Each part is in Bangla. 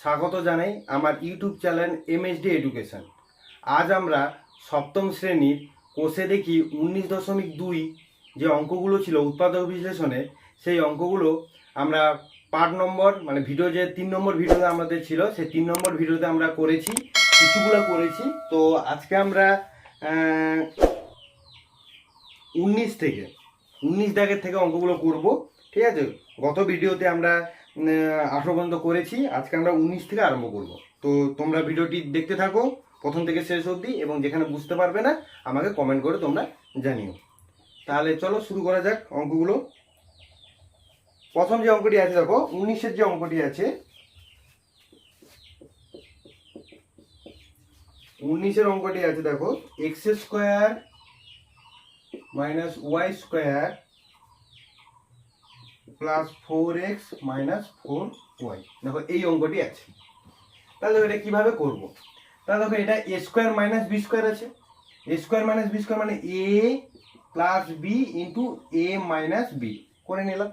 স্বাগত জানাই আমার ইউটিউব চ্যানেল এমএসডি এডুকেশন আজ আমরা সপ্তম শ্রেণির কোষে দেখি উনিশ দশমিক দুই যে অঙ্কগুলো ছিল উৎপাদক বিশ্লেষণে, সেই অঙ্কগুলো আমরা পার্ট নম্বর মানে ভিডিও যে তিন নম্বর ভিডিওতে আমাদের ছিল, সেই তিন নম্বর ভিডিওতে আমরা করেছি, কিছুগুলো করেছি। তো আজকে আমরা উনিশ থেকে, উনিশ দাগের থেকে অঙ্কগুলো করব, ঠিক আছে? গত ভিডিওতে আমরা আঠেরো পর্যন্ত করেছি। আজকে আমরা উনিশ থেকে আরম্ভ করব। তো তোমরা ভিডিওটি দেখতে থাকো, প্রথম থেকে শেষ অবধি, এবং যেখানে বুঝতে পারবে না, আমাকে কমেন্ট করে তোমরা জানিও। তাহলে চলো শুরু করা যাক অঙ্কগুলো। প্রথম যে অঙ্কটি আছে, দেখো, উনিশের যে অঙ্কটি আছে, উনিশের অঙ্কটি আছে, দেখো X square minus Y square plus four X minus four Y দেখো, এই অঙ্কটি আছে। তাহলে দেখো এটা কীভাবে করব? তাহলে দেখো এটা A square minus B square আছে। A square minus B square মানে A plus B into A minus B করে নিলাম।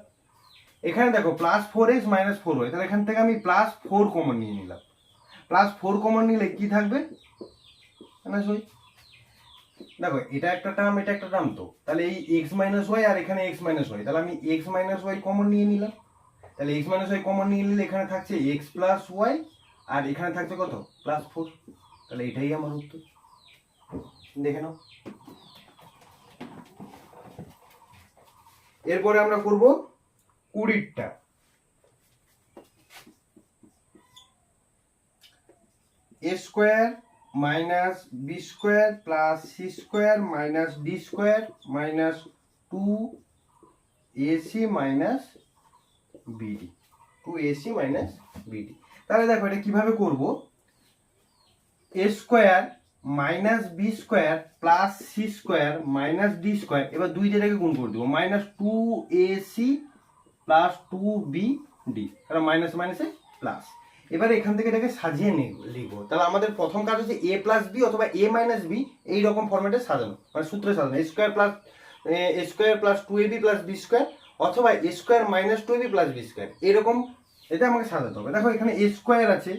এখানে দেখো plus four X minus four Y তাহলে এখান থেকে আমি প্লাস ফোর কমন নিয়ে নিলাম। প্লাস ফোর কমন নিলে কি থাকবে? মাইনাস ওয়াই দেখো, এটা একটা টার্ম এটা একটা টার্ম তো। তাহলে এই এক্স মাইনাস ওয়াই আর এখানে এক্স মাইনাস ওয়াই তাহলে আমি এক্স মাইনাস ওয়াই কমন নিয়ে নিলাম। তাহলে এক্স মাইনাস ওয়াই কমন নিয়ে নিলে এখানে থাকছে এক্স প্লাস ওয়াই আর এখানে থাকছে কত? প্লাস ফোর তাহলে এটাই আমার উত্তর। দেখে নাও। এরপরে আমরা করব কুড়িরটা। A square minus B square plus C square minus D square minus two AC minus BD two AC minus BD তাহলে দেখো এটা কীভাবে করব? A square minus B square plus C square minus D square এবার দুই যেটাকে গুণ করে দেবো। Minus two AC plus two B D তাহলে মাইনাস মাইনাসে প্লাস এবারে এখান থেকে এটাকে সাজিয়ে লিখব। তাহলে আমাদের প্রথম কাজ হচ্ছে এ প্লাস বি অথবা এ মাইনাস বি এইরকম ফর্মেটে সাজানো। মানে সূত্রে সাজানো। Square plus square plus two A B plus B square অথবা A square minus two B plus B square এরকম এটা আমাকে সাজাতে হবে। দেখো এখানে এ স্কোয়ার আছে।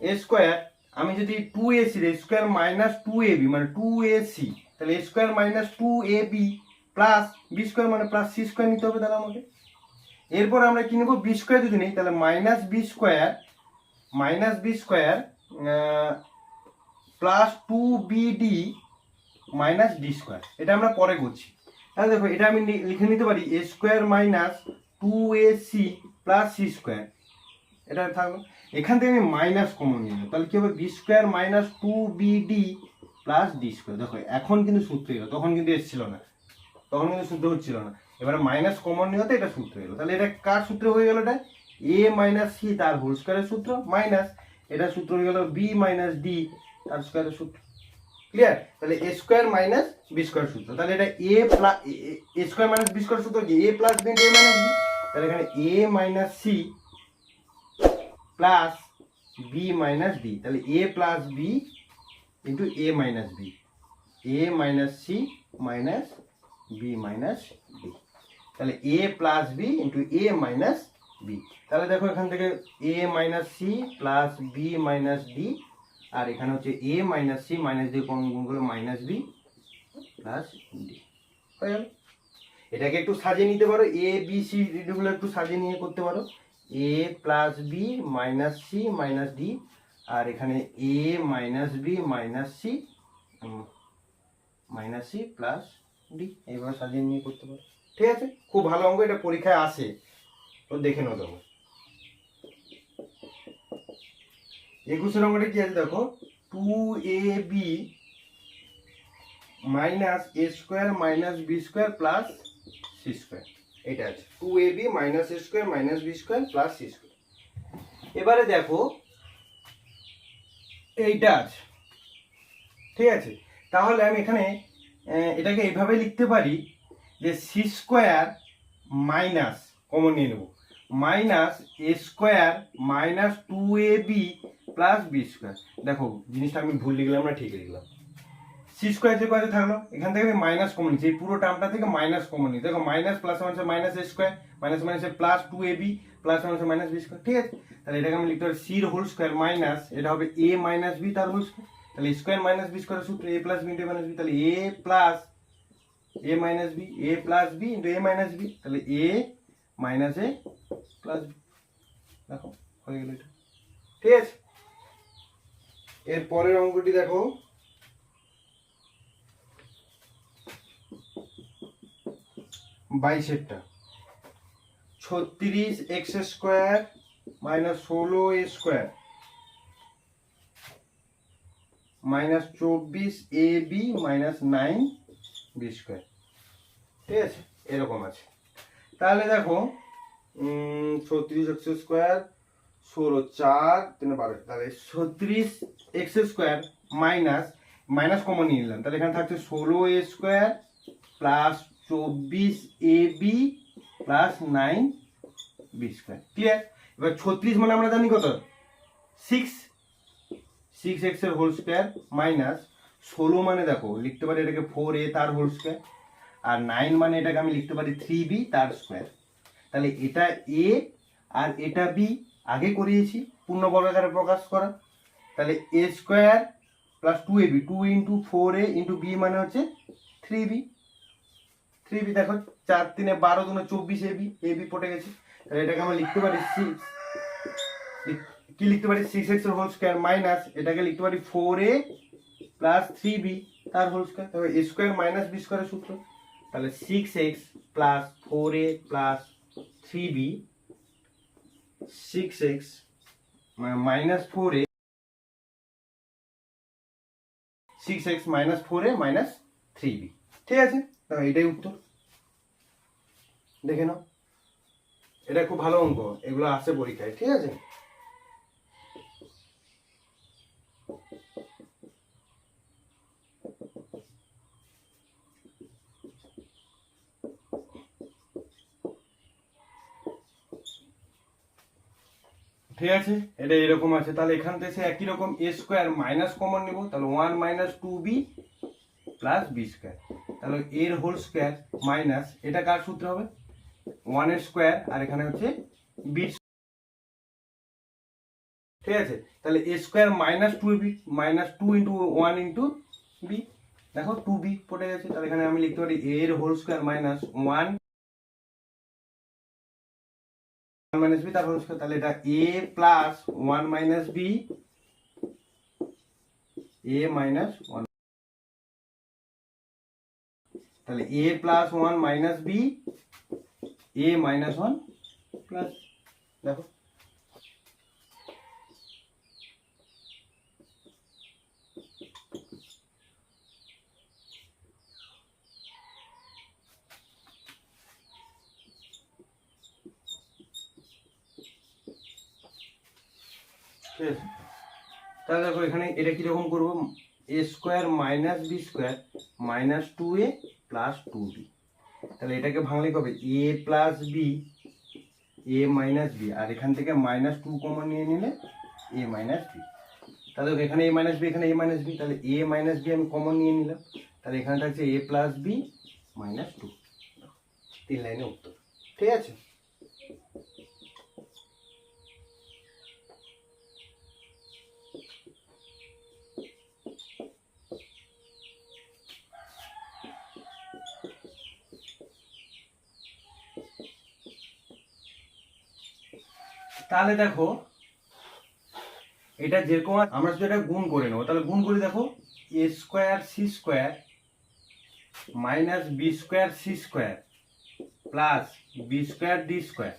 এ স্কোয়ার আমি যদি two A C square minus two A B মানে টু এ সি তাহলে square minus two A B plus B square মানে প্লাস সি স্কোয়ার নিতে হবে তাহলে আমাকে। এরপর আমরা কি নেব? বি স্কোয়ার যদি নিই, তাহলে minus B square minus B square plus two BD minus D square এটা আমরা পরে করছি। তাহলে দেখো, এটা আমি লিখে নিতে পারি A square minus two A C plus C square এটা থাকল। এখান থেকে আমি মাইনাস কমন নিয়ে তাহলে কি হবে? B square minus two BD plus D square দেখো, এখন কিন্তু সূত্র তখন কিন্তু এসেছিল না। তখন কিন্তু সূত্র হচ্ছিল না। এবারে মাইনাস কমন নিয়ে হতে এটা সূত্র এলো। তাহলে এটা কার সূত্র হয়ে গেল এটা? এ মাইনাস সি তার হোল স্কোয়ারের সূত্র। মাইনাস এটা সূত্র হয়ে গেল বি মাইনাস ডি তার স্কোয়ারের সূত্র। ক্লিয়ার তাহলে A square minus B square সূত্র। তাহলে এটা A plus A square minus B square সূত্র কি? A plus B A minus B তাহলে এখানে A minus C plus B minus D তাহলে A plus B into A minus B A minus C minus B minus D তাহলে A plus B into A minus B তাহলে দেখো এখান থেকে A minus C plus B minus D আর এখানে হচ্ছে A minus C minus D common গুণ করলে মাইনাস বি প্লাস ডি হয়ে গেল। এটাকে একটু সাজিয়ে নিতে পারো। এ বি সি গুলো একটু সাজিয়ে নিয়ে করতে পারো। A plus B minus C minus D আর এখানে A minus B minus C minus C plus D এইভাবে সাজিয়ে নিয়ে করতে পারো। ঠিক আছে? খুব ভালো অঙ্ক, এটা পরীক্ষায় আসে। তো দেখে নাও তখন একুশের অঙ্কটা কি আছে দেখো? Two A B minus A square minus B square plus C square এটা আছে। Two A B minus A square minus B square plus C square এবারে দেখো, এইটা আছে। ঠিক আছে? তাহলে আমি এখানে এটাকে এইভাবে লিখতে পারি যে সি স্কোয়ার মাইনাস, কমন নিয়ে নেব, minus A square minus two A B plus B square. দেখো, জিনিসটা আমি ভুল লিখলাম না, ঠিক লিখলাম। সি স্কোয়ার যে কয়তে থাকল? এখান থেকে মাইনাস কমন নিচ্ছি এই পুরো টার্মটা থেকে মাইনাস কমন নিই দেখো, minus plus minus minus A square, minus minus plus two A B plus minus minus B square, ঠিক আছে? তাহলে এটাকে আমি লিখতে পারি সির হোল স্কোয়ার মাইনাস এটা হবে এ মাইনাস বি তার হোল স্কোয়ার তাহলে স্কোয়ার মাইনাস বি স্কোয়ার সূত্র A plus B minus B তাহলে A plus A minus B A plus B into A minus B তাহলে A minus A plus B দেখো, হয়ে গেল এটা। ঠিক আছে? এর পরের অঙ্কটি দেখো। বাইশেরটা ছত্রিশ এক্স স্কোয়ার মাইনাস ষোলো এ স্কোয়ার। মাইনাস চব্বিশ A B minus nine B square ঠিক আছে? এরকম আছে। তাহলে দেখো ছত্রিশ এক্স স্কোয়ার ষোলো চার তিন বারো। তাহলে ছত্রিশ X square minus minus common নিয়ে নিলাম। তাহলে এখানে থাকছে ষোলো এ স্কোয়ার প্লাস চব্বিশ A B plus nine B square clear এবার ছত্রিশ মানে আমরা জানি কত? সিক্স সিক্স এক্সের হোল স্কোয়ার মাইনাস ষোলো মানে দেখো, লিখতে পারি এটাকে ফোর এ তার হোল স্কোয়ার আর নাইন মানে এটাকে আমি লিখতে পারি থ্রি বি তার স্কোয়ার তাহলে এটা এ আর এটা বি আগে করিয়েছি পূর্ণ বর্গাকারে প্রকাশ করা। তাহলে A square plus two A B two into four A into B মানে হচ্ছে থ্রি বি থ্রি বি দেখো, চার তিনে বারো দুনে চব্বিশ এ বি এ বি পটে গেছে। তাহলে এটাকে আমরা লিখতে পারি সিক্স কি লিখতে পারি? Six X whole square minus এটাকে লিখতে পারি four A plus three B তার whole square A square minus B স্কোয়ারের সূত্র। তাহলে six X plus four A plus three B six X minus four A six X minus four A minus three B ঠিক আছে? তাহলে এটাই উত্তর। দেখে নাও। এটা খুব ভালো অঙ্ক, এগুলো আসে পরীক্ষায়, ঠিক আছে? ঠিক আছে? এটা এরকম আছে। তাহলে এখান থেকে একই রকম এ স্কোয়ার মাইনাস কমন নেব। তাহলে one minus two B plus B square তাহলে এর হোল স্কোয়ার মাইনাস এটা কার সূত্র হবে? ওয়ানের স্কোয়ার আর এখানে হচ্ছে বি ঠিক আছে? তাহলে A square minus two B minus two into one into B দেখো টু বি পড়ে গেছে। তাহলে এখানে আমি লিখতে পারি এর whole square minus one minus B তার হোল স্কোয়ার তাহলে এটা A plus one minus B A minus one তাহলে A plus one minus B A minus one plus দেখো। তাহলে দেখো এখানে এটা কীরকম করব? A square minus B square minus two A plus two B. তাহলে এটাকে ভাঙলে কবে? A plus B, A minus B. আর এখান থেকে মাইনাস টু কমন নিয়ে নিলে এ মাইনাস বি। তাহলে এখানে এ মাইনাস বি, এখানে এ মাইনাস বি। তাহলে এ মাইনাস বি আমি কমন নিয়ে নিলাম। তাহলে এখানে থাকছে A plus B minus two. তিন লাইনে উত্তর। ঠিক আছে? তাহলে দেখো, এটা যেরকম আমরা শুধু এটা গুণ করে নেব, তাহলে গুণ করে দেখো A square C square minus B square C square plus B square D square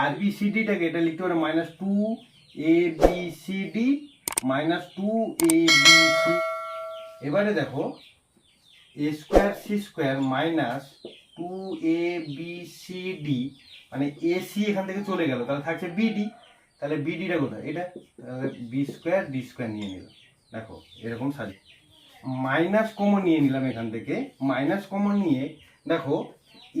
R B C ডিটাকে এটা লিখতে পারে minus two A B C D minus two A B C এবারে দেখো A square C square minus two A B C D মানে এসি এখান থেকে চলে গেল, তাহলে থাকছে বিডি তাহলে বিডিটা কোথায়? এটা বি স্কোয়ার ডি স্কোয়ার নিয়ে নিলাম। দেখো, এরকম সাজি মাইনাস কমন নিয়ে নিলাম এখান থেকে। মাইনাস কমন নিয়ে, দেখো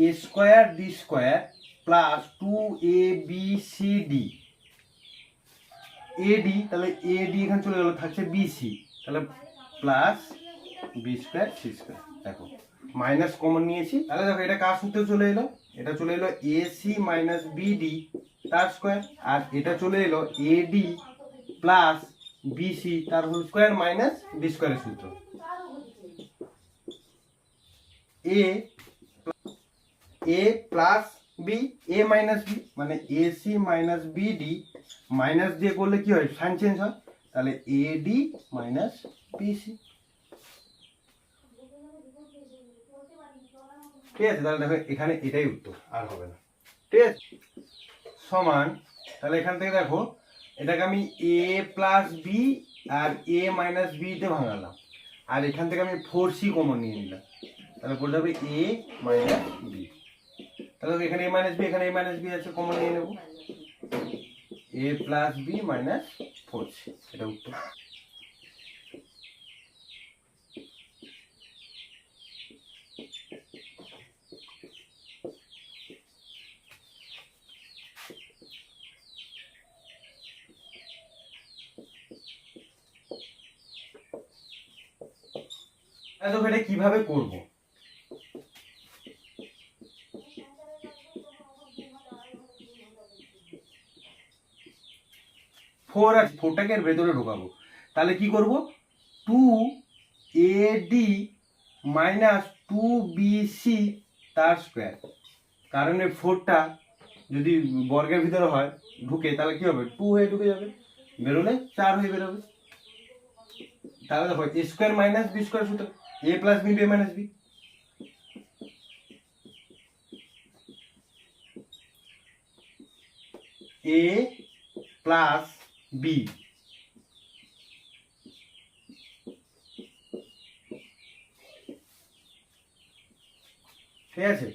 A square D square plus two A B C D AD তাহলে এডি এখানে চলে গেল, থাকছে বিসি তাহলে plus B square C square দেখো মাইনাস কমন নিয়েছি। তাহলে দেখো, এটা কার সূত্রে চলে এলো? এটা চলে এলো এ সি মাইনাস বিডি তার স্কোয়ার আর এটা চলে এলো এডি প্লাস বিসি তার হোল স্কোয়ার মাইনাস বি স্কোয়ারের সূত্র। A A plus B A minus B মানে A C minus BD minus দিয়ে করলে কি হয়? সাইন চেঞ্জ হয়। তাহলে এডি মাইনাস বিসি ঠিক আছে, তাহলে দেখো এখানে এটাই উত্তর, আর হবে না। ঠিক আছে? সমান, তাহলে এখান থেকে দেখো, এটাকে আমি এ প্লাস বি আর এ মাইনাস বিতে ভাঙালাম। আর এখান থেকে আমি ফোর সি কমন নিয়ে নিলাম। তাহলে পড়ে যাবে এ মাইনাস বি তাহলে এখানে এ মাইনাস বি এখানে এ মাইনাস বি আছে কমন নিয়ে নেব। A plus B minus four C এটা উত্তর। দেখো এটা কীভাবে করব? ফোর আর ফোরটাকে এর ভেতরে ঢোকাবো। তাহলে কি করব? Two A D minus two B C তার স্কোয়ার কারণ এই ফোরটা যদি বর্গের ভিতরে হয়, ঢুকে, তাহলে কি হবে? টু হয়ে ঢুকে যাবে। বেরোলে চার হয়ে বেরোবে। তাহলে দেখো স্কোয়ার মাইনাস বি স্কোয়ার সূত্র A plus B A minus B A plus B ঠিক আছে?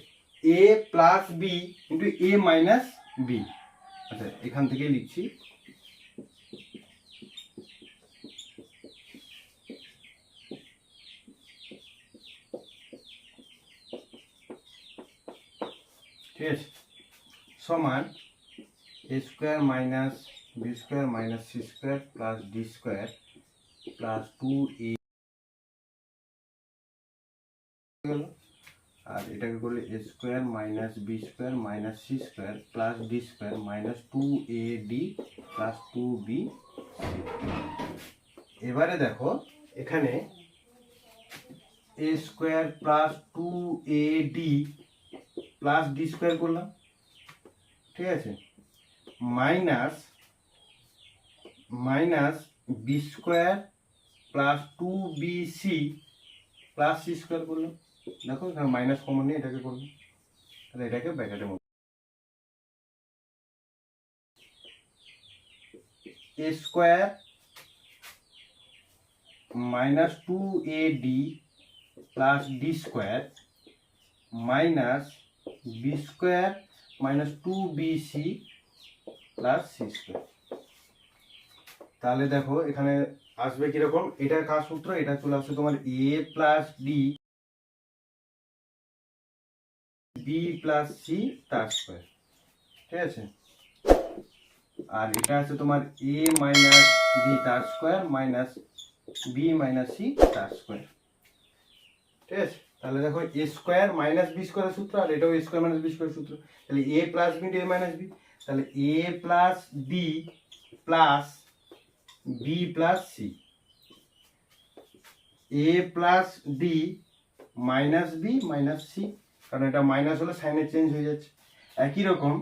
A plus B into A minus B আচ্ছা এখান থেকে লিখছি। ঠিক সমান A square minus B square minus C square plus D square plus two A আর এটাকে করলে A square minus B square minus C square plus D square minus two A D plus two B এবারে দেখো, এখানে A square plus two A D plus D square করলাম। ঠিক আছে? Minus minus B square plus two B C plus C square করলাম। দেখো, এখানে মাইনাস কমন নিয়ে এটাকে করব তাহলে এটাকে ব্র্যাকেটের মধ্যে। A square minus two A D plus D square minus B square minus two B plus C square তাহলে দেখো, এখানে আসবে কীরকম? এটার কার সূত্র? এটা চলে আসবে তোমার A plus D B plus C তার স্কোয়ার ঠিক আছে? আর এটা আছে তোমার এ মাইনাস বি তার square minus B minus C তার স্কোয়ার ঠিক আছে? তাহলে দেখো এ স্কোয়ার মাইনাস বি স্কোয়ারের সূত্র আর এটাও এ স্কোয়ার মাইনাস বি স্কোয়ারের সূত্র। তাহলে A plus B A minus B. তাহলে A plus B plus B plus C. A plus D minus B minus C. কারণ এটা মাইনাস হলে সাইনে চেঞ্জ হয়ে যাচ্ছে। একই রকম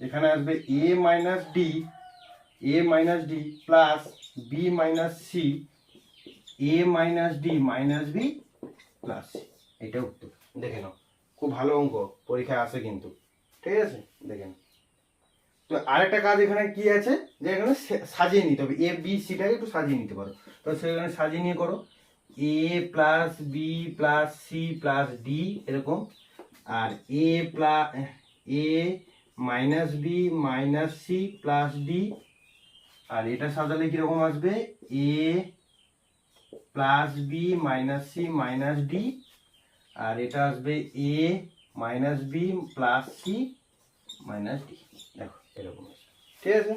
এখানে আসবে A minus D, A minus D plus B minus C, A minus D minus B plus C. এটা উত্তর। দেখে নাও। খুব ভালো অঙ্ক, পরীক্ষায় আসে কিন্তু। ঠিক আছে? দেখে নাও। তো আরেকটা কাজ এখানে কি আছে? যে এখানে সাজিয়ে নিতে হবে। এ বি সিটাকে একটু সাজিয়ে নিতে পারো। তো সেখানে সাজিয়ে নিয়ে করো। A plus B plus C plus D এরকম। আর A plus A minus B minus C plus D আর এটা সাজালে কীরকম আসবে? A plus B minus C minus D আর এটা আসবে A minus B plus C minus D দেখো, এরকম ঠিক আছে?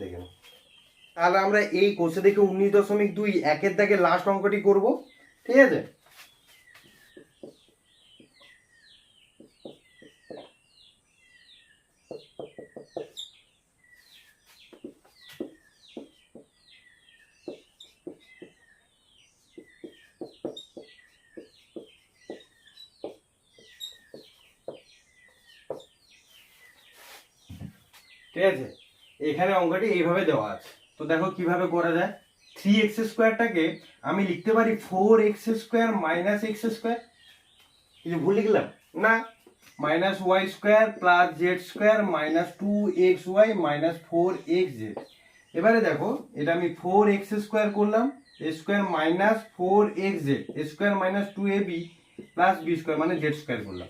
দেখে নাও। তাহলে আমরা এই কোষে দেখে উনিশ দশমিক দুই একের দাগে লাস্ট অঙ্কটি করব। ঠিক আছে? ঠিক আছে? এখানে অঙ্কটি এইভাবে দেওয়া আছে। তো দেখো কীভাবে করা যায়। থ্রি এক্স স্কোয়ারটাকে আমি লিখতে পারি four x square minus x square কিছু ভুল লিখলাম? না। Minus y square plus z square minus two x y minus four x z এবারে দেখো, এটা আমি ফোর এক্স স্কোয়ার করলাম square minus four x z square minus two a b plus b square মানে জেড স্কোয়ার করলাম।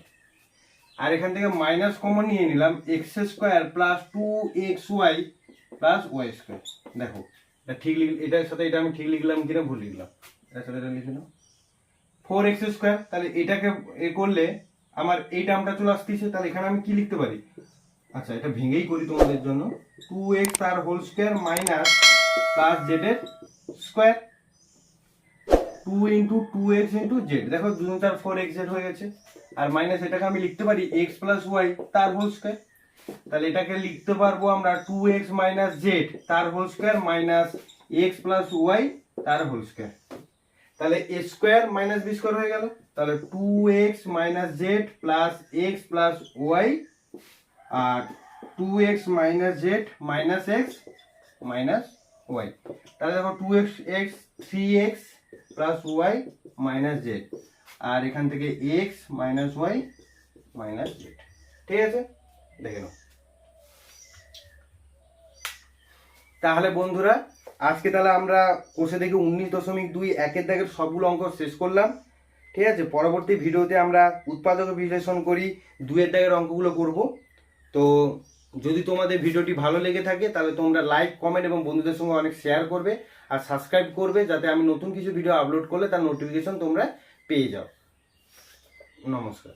আর এখান থেকে মাইনাস কমন নিয়ে নিলাম x square plus two x y plus y square দেখো, এটা ঠিক লিখ এটার সাথে এটা আমি ঠিক লিখলাম কিনা ভুল লিখলাম। এটার সাথে এটা লিখে নাও। ফোর এক্স স্কোয়ার তাহলে এটাকে এ করলে আমার এই টার্মটা চলে আসতেছে, তাহলে এখানে আমি কি লিখতে পারি? আচ্ছা এটা ভেঙেই করি তোমাদের জন্য। টু এক্স তার whole square minus plus জেডের square two into two x into z দেখো দুজন চার ফোর এক্স জেড হয়ে গেছে। আর মাইনাস এটাকে আমি লিখতে পারি এক্স প্লাস ওয়াই তার হোল স্কোয়ার তাহলে এটাকে লিখতে পারব আমরা টু এক্স মাইনাস জেড তার whole square minus x plus y তার হোল স্কোয়ার তাহলে a square minus b square হয়ে গেল। তাহলে two x minus z plus x plus y আর two x minus z minus x minus y তাহলে দেখো two x x three x plus y minus z আর এখান থেকে x minus y minus z ঠিক আছে? দেখে নাও। তাহলে বন্ধুরা, আজকে তাহলে আমরা কোষে থেকে উনিশ দশমিক দুই একের দাগের সবগুলো অঙ্ক শেষ করলাম। ঠিক আছে? পরবর্তী ভিডিওতে আমরা উৎপাদক বিশ্লেষণ করি দুয়ের দাগের অঙ্কগুলো করব। তো যদি তোমাদের ভিডিওটি ভালো লেগে থাকে, তাহলে তোমরা লাইক কমেন্ট এবং বন্ধুদের সঙ্গে অনেক শেয়ার করবে। আর সাবস্ক্রাইব করবে যাতে আমি নতুন কিছু ভিডিও আপলোড করলে তার নোটিফিকেশন তোমরা পেয়ে যাও। নমস্কার।